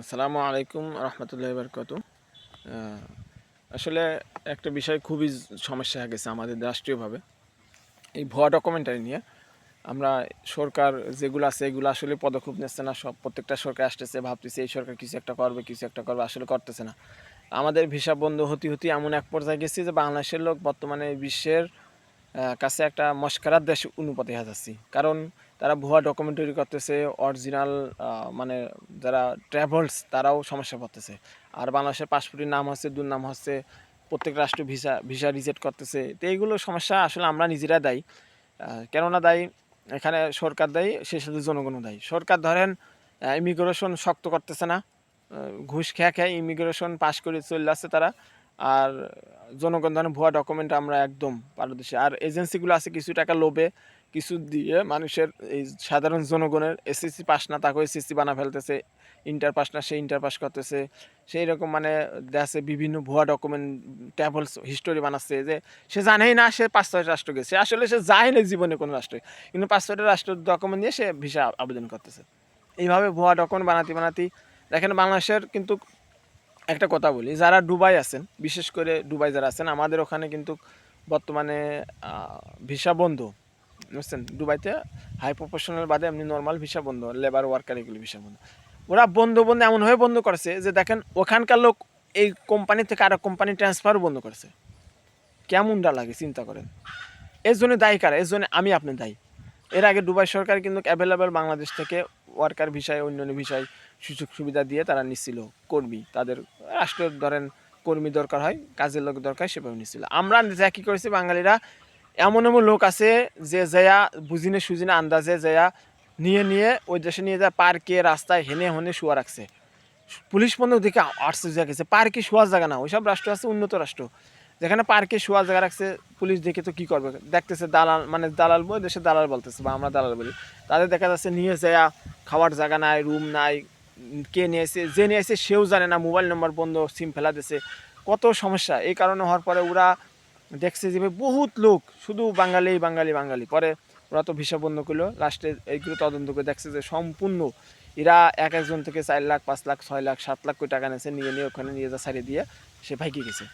আসসালামু আলাইকুম রহমতুল্লাহ বরকত আসলে একটা বিষয় খুবই সমস্যা হয়ে গেছে আমাদের রাষ্ট্রীয়ভাবে। এই ভুয়া ডকুমেন্টারি নিয়ে আমরা সরকার যেগুলো আছে এগুলো আসলে পদক্ষেপ নিচ্ছে না, সব প্রত্যেকটা সরকার আসতেছে, ভাবতেছে এই সরকার কিছু একটা করবে, কিছু একটা করবে, আসলে করতেছে না। আমাদের ভিসা বন্ধ হতে হতে এমন এক পর্যায়ে গেছি যে বাংলাদেশের লোক বর্তমানে বিশ্বের কাছে একটা মস্কারার দেশ অনুপাতে হয়ে যাচ্ছি। কারণ তারা ভুয়া ডকুমেন্ট তৈরি করতেছে অরিজিনাল মানে যারা ট্রাভেলস তারাও সমস্যা পড়তেছে। আর বাংলাদেশের পাসপোর্টের নাম হচ্ছে, দুর্নাম হচ্ছে, প্রত্যেক রাষ্ট্র ভিসা ভিসা রিজেক্ট করতেছে। তো এইগুলো সমস্যা আসলে আমরা নিজেরা দায়ী। কেননা দায়ী, এখানে সরকার দায়ী, সেই সাথে জনগণও দায়ী। সরকার ধরেন ইমিগ্রেশন শক্ত করতেছে না। ঘুষ খেয়ে খেয়ে ইমিগ্রেশন পাস করে চলে আসছে তারা। আর জনগণ ধরেন ভুয়া ডকুমেন্ট আমরা একদম পারদর্শী। আর এজেন্সিগুলো আছে কিছু টাকা লোভে, কিছু দিয়ে মানুষের এই সাধারণ জনগণের এসএসসি পাস না তাকে এসএসসি বানা ফেলতেছে ইন্টার পাস না, সে ইন্টার পাস করতেছে। সেই রকম মানে দেশে বিভিন্ন ভুয়া ডকুমেন্ট ট্রাভেলস হিস্টোরি বানাচ্ছে যে সে জানেই না সে পাঁচ ছয়টা রাষ্ট্র গেছে। আসলে সে যায় না জীবনে কোনো রাষ্ট্রে, কিন্তু পাঁচ ছয়টা রাষ্ট্র ডকুমেন্ট নিয়ে সে ভিসা আবেদন করতেছে। এইভাবে ভুয়া ডকুমেন্ট বানাতে বানাতে দেখেন বাংলাদেশের কিন্তু একটা কথা বলি, যারা দুবাই আছেন, বিশেষ করে দুবাই যারা আছেন, আমাদের ওখানে কিন্তু বর্তমানে ভিসা বন্ধ। বুঝছেন? দুবাইতে হাই প্রফেশনাল বাদে এমনি নর্মাল ভিসা বন্ধ লেবার ওয়ার্কার এগুলো ভিসা বন্ধ। ওরা বন্ধ বন্ধ এমনভাবে বন্ধ করেছে যে দেখেন, ওখানকার লোক এই কোম্পানি থেকে আরও কোম্পানি ট্রান্সফারও বন্ধ করেছে। কেমনটা লাগে, চিন্তা করেন? এর জন্য দায়ী কারা? এর জন্য আমি আপনি দায়ী। এর আগে দুবাই সরকার কিন্তু অ্যাভেলেবেল বাংলাদেশ থেকে ওয়ার্কার ভিসায় অন্যান্য ভিসায় সুযোগ সুবিধা দিয়ে তারা নিচ্ছিল কর্মী। তাদের রাষ্ট্রের ধরেন কর্মী দরকার হয়, কাজের লোক দরকার সেভাবে নিচ্ছিল। আমরা যা কী করেছি বাঙালিরা, এমন এমন লোক আছে যে জয়া বুঝিনে সুজিনে আন্দাজে জয়া নিয়ে নিয়ে ওই দেশে নিয়ে যায়, পার্কে, রাস্তায় হেনে হনে শুয়া রাখছে। পুলিশ বন্ধু দেখে আশ্চর্য গেছে, পার্কে শোয়ার জায়গা না, ওইসব রাষ্ট্র আছে উন্নত রাষ্ট্র। যেখানে পার্কে শোয়ার জায়গা রাখছে, পুলিশ দেখে তো কি করবে? দেখতেছে দালাল মানে দালাল বই দেশে দালাল বলতেছে, বা আমরা দালাল বলি। তাদের দেখা যাচ্ছে নিয়ে যায় খাওয়ার জায়গা নাই রুম নাই, কে নিয়ে এসে যে নিয়ে এসে সেও জানে না মোবাইল নম্বর বন্ধ সিম ফেলা দিছে কত সমস্যা। এই কারণে হওয়ার পরে ওরা দেখছে যে বহুত লোক, শুধু বাঙালি বাঙালি বাঙালি। পরে ওরা তো ভিসা বন্ধ করল। লাস্টে এইগুলো তদন্ত করে দেখছে যে সম্পূর্ণ এরা এক একজন থেকে চার লাখ, পাঁচ লাখ, ছয় লাখ, সাত লাখ কোটি টাকা নিয়েছে, নিয়ে নিয়ে ওখানে নিয়ে যা ছাড়িয়ে দিয়ে সে ভাইকে গেছে।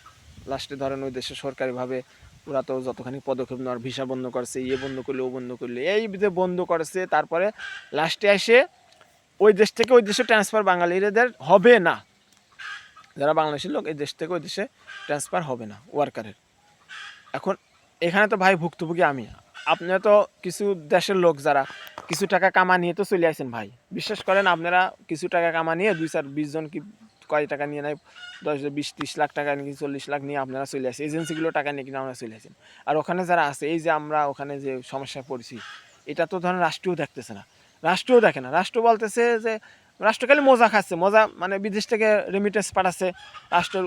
লাস্টে ধরেন ওই দেশে সরকারিভাবে ওরা তো যতখানি পদক্ষেপ নেওয়ার ভিসা বন্ধ করছে ইয়ে বন্ধ করলে, ও বন্ধ করলে, এই যে বন্ধ করেছে, তারপরে লাস্টে এসে ওই দেশ থেকে ওই দেশে ট্রান্সফার বাঙালিদের হবে না। যারা বাংলাদেশের লোক, এই দেশ থেকে ওই দেশে ট্রান্সফার হবে না ওয়ার্কারের এখন এখানে তো ভাই ভুক্তভোগী আমি। আপনি তো কিছু দেশের লোক যারা কিছু টাকা কামা নিয়ে তো চলে আসেন ভাই। বিশ্বাস করেন আপনারা কিছু টাকা কামা নিয়ে দুই চার বিশ জন কি কয় টাকা নিয়ে নেয়? দশ, বিশ, ত্রিশ লাখ টাকা নিয়ে চল্লিশ লাখ নিয়ে আপনারা চলে আসেন। এজেন্সিগুলো টাকা নিয়ে কিনে আমরা চলে আসেন। আর ওখানে যারা আছে, এই যে আমরা ওখানে যে সমস্যা পড়ছি, এটা তো ধরেন রাষ্ট্রও দেখতেছে না। রাষ্ট্রও দেখে না। রাষ্ট্র বলতেছে যে, রাষ্ট্র খালি মজা খাচ্ছে। মজা মানে বিদেশ থেকে রেমিটেন্স পাঠাচ্ছে, রাষ্ট্রের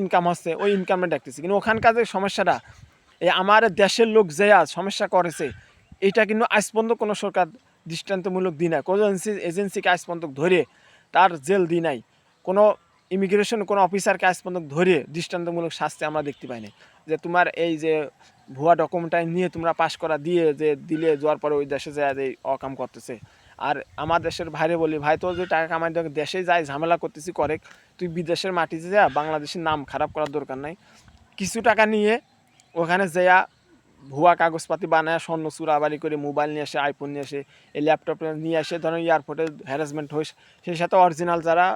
ইনকাম হচ্ছে, ওই ইনকামটা দেখতেছে। কিন্তু ওখানকার যে সমস্যাটা এই আমার দেশের লোক যে আজ সমস্যা করেছে, এটা কিন্তু আজ পর্যন্ত কোনো সরকার দৃষ্টান্তমূলক দিই নাই কোনো এজেন্সি এজেন্সিকে আজ পর্যন্ত ধরে তার জেল দিই নাই কোনো ইমিগ্রেশন কোনো অফিসারকে আজ পর্যন্ত ধরে দৃষ্টান্তমূলক শাস্তি আমরা দেখতে পাই নাই যে তোমার এই যে ভুয়া ডকুমেন্টটা নিয়ে তোমরা পাশ করা দিয়ে যে দিলে যাওয়ার পরে ওই দেশে যায় যে অকাম করতেছে। আর আমার দেশের ভাইরে বলি, ভাই তো যে টাকা কামাই দেশে যায় ঝামেলা করতেছি, করে। তুই বিদেশের মাটিতে যা বাংলাদেশের নাম খারাপ করার দরকার নাই। কিছু টাকা নিয়ে ওখানে যেয়া ভুয়া কাগজপাতি বানায়, স্বর্ণ চুরাবারি করে মোবাইল নিয়ে আসে আইফোন নিয়ে আসে, এই ল্যাপটপ নিয়ে আসে ধরেন এয়ারপোর্টে হ্যারাসমেন্ট হইস, সেই সাথে অরিজিনাল যারা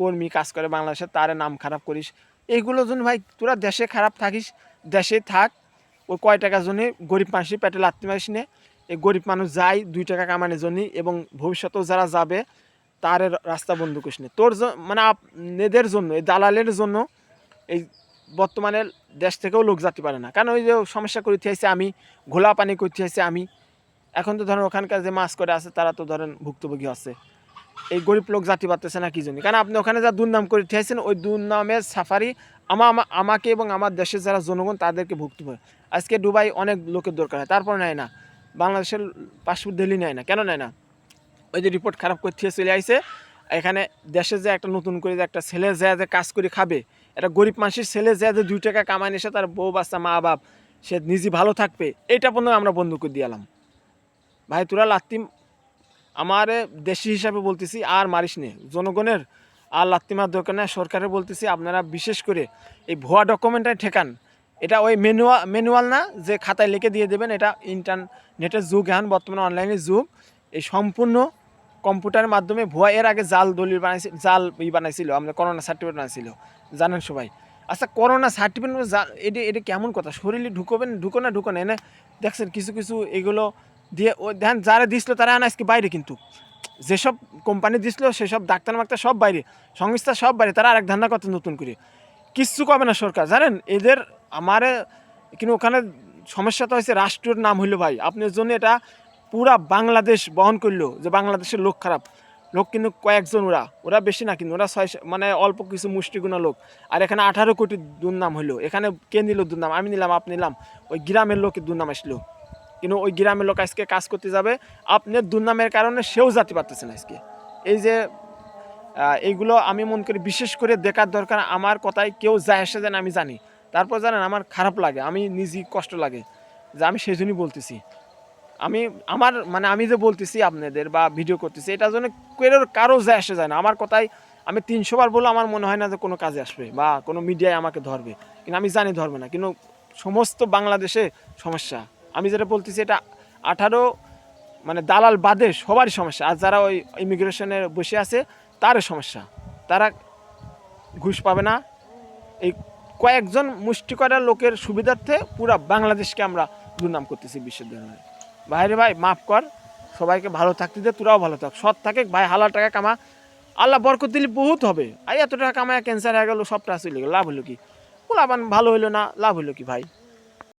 কর্মী কাজ করে বাংলাদেশে, তারে নাম খারাপ করিস। এইগুলো জন্য ভাই, তোরা দেশে খারাপ থাকিস, দেশে থাক। ওই কয় টাকার জন্য গরিব মানুষের পেটে লাত্তি মারিস নে। এই গরিব মানুষ যায়, দুই টাকা কামানোর জন্য এবং ভবিষ্যতেও যারা যাবে, তার রাস্তা বন্ধ করিস নে। তোর মানে এদের জন্য, এই দালালের জন্য, এই বর্তমানে দেশ থেকেও লোক যাতে পারে না। কারণ ওই যে সমস্যা করে থিয়েছে আমি ঘোলা পানি করতে হয়েছে আমি। এখন তো ধরেন ওখানকার যে মাছ করে আছে, তারা তো ধরেন ভুক্তভোগী আছে। এই গরিব লোক জাতি পারতেছে না কি জন্য কারণ আপনি ওখানে যা দুর্নাম করে ঠিয়েছেন ওই দুর্নামের সাফারি আমা আমা- আমাকে এবং আমার দেশের যারা জনগণ তাদেরকে ভুক্ত হয়। আজকে দুবাই অনেক লোকের দরকার হয়, তারপর নেয় না। বাংলাদেশের পাসপোর্ট দিল্লি নেয় না। কেন নেয় না? ওই যে রিপোর্ট খারাপ করে থিয়ে চলে আইছে, এখানে দেশে যে একটা নতুন করে যে একটা ছেলে যে যে কাজ করে খাবে, একটা গরিব মানুষের ছেলে যে যে দুই টাকা কামাই এসে তার বউ, বাচ্চা, মা, বাপ, সে নিজে ভালো থাকবে এটা পর্যন্ত আমরা বন্ধ করে দিয়ালাম ভাই, তোরা লাত্তি আমার দেশি হিসাবে বলতেছি, আর মারিস নে। জনগণের আর লাত্তিমার দরকার নেই সরকারের বলতেছি, আপনারা বিশেষ করে এই ভুয়া ডকুমেন্টারি ঠেকান। এটা ওই ম্যানুয়াল ম্যানুয়াল না, যে খাতায় লিখে দিয়ে দেবেন, এটা ইন্টারনেটের যুগ এখন, বর্তমানে অনলাইনের যুগ। এই সম্পূর্ণ কম্পিউটারের মাধ্যমে ভুয়া, এর আগে জাল দলিল বানাইছিল জাল ই বানাইছিল, আমরা করোনা সার্টিফিকেট বানাইছিল, জানেন সবাই। আচ্ছা করোনা সার্টিফিকেট এটা এটা কেমন কথা? শরীরে ঢুকবেন, ঢুকো না ঢুকো না, এনে দেখছেন কিছু কিছু এগুলো দিয়ে ও ধ্যান যারা দিছিল তারা আজকে বাইরে কিন্তু। যেসব কোম্পানি দিছিল, সেসব ডাক্তার মাক্তার সব বাইরে, সংস্থা সব বাইরে, তারা আরেক ধান্দা করতে নতুন করে। কিচ্ছু কবে না সরকার। জানেন, এদের আমার কিন্তু ওখানে সমস্যাটা হয়েছে, রাষ্ট্রের নাম হইল ভাই। আপনার জন্য এটা পুরা বাংলাদেশ বহন করল, যে বাংলাদেশের লোক খারাপ, লোক কিন্তু কয়েকজন ওরা ওরা বেশি না কিন্তু, ওরা ছয় মানে অল্প কিছু মুষ্টিগুণা লোক। আর এখানে আঠারো কোটি দুর্নাম হইল। এখানে কে নিল দুর্নাম আমি নিলাম আপনি নিলাম। ওই গ্রামের লোকের দুর্নাম আসলো। কিন্তু ওই গ্রামের লোক আজকে কাজ করতে যাবে। আপনার দুর্নামের কারণে সেও জাতি পারতেছে না আজকে। এই যে এইগুলো আমি মনে করি বিশেষ করে দেখার দরকার। আমার কথায় কেউ যায় আসে যেন আমি জানি। তারপর জানেন, আমার খারাপ লাগে। আমি নিজেই কষ্ট লাগে। যে আমি সেই জন্যই বলতেছি। আমি, আমার মানে আমি যে বলতেছি আপনাদের বা ভিডিও করতেছি, এটার জন্য কেউ কারও যায় আসে যায় না। আমার কথায় আমি তিনশো বার বলে আমার মনে হয় না যে কোনো কাজে আসবে বা কোনো মিডিয়ায় আমাকে ধরবে। কিন্তু আমি জানি ধরবে না। কিন্তু সমস্ত বাংলাদেশে সমস্যা। আমি যেটা বলতেছি, এটা আঠারো মানে দালাল বাদে সবারই সমস্যা। আর যারা ওই ইমিগ্রেশনে বসে আছে, তারও সমস্যা। তারা ঘুষ পাবে না। এই কয়েকজন মুষ্টি করা লোকের সুবিধার্থে পুরা বাংলাদেশকে আমরা দুর্নাম করতেছি বিশ্বের দরবারে ভাইরে ভাই, মাফ কর। সবাইকে ভালো থাকতে দে, তোরাও ভালো থাক। সৎ থাকে ভাই, হালাল টাকা কামা। আল্লাহ বরকত দিলে বহুত হবে। আর এত টাকা কামায় ক্যান্সার হয়ে গেল, সবটা গেল। লাভ হলো কি? লাভ ভালো হইল না, লাভ হইল কি ভাই?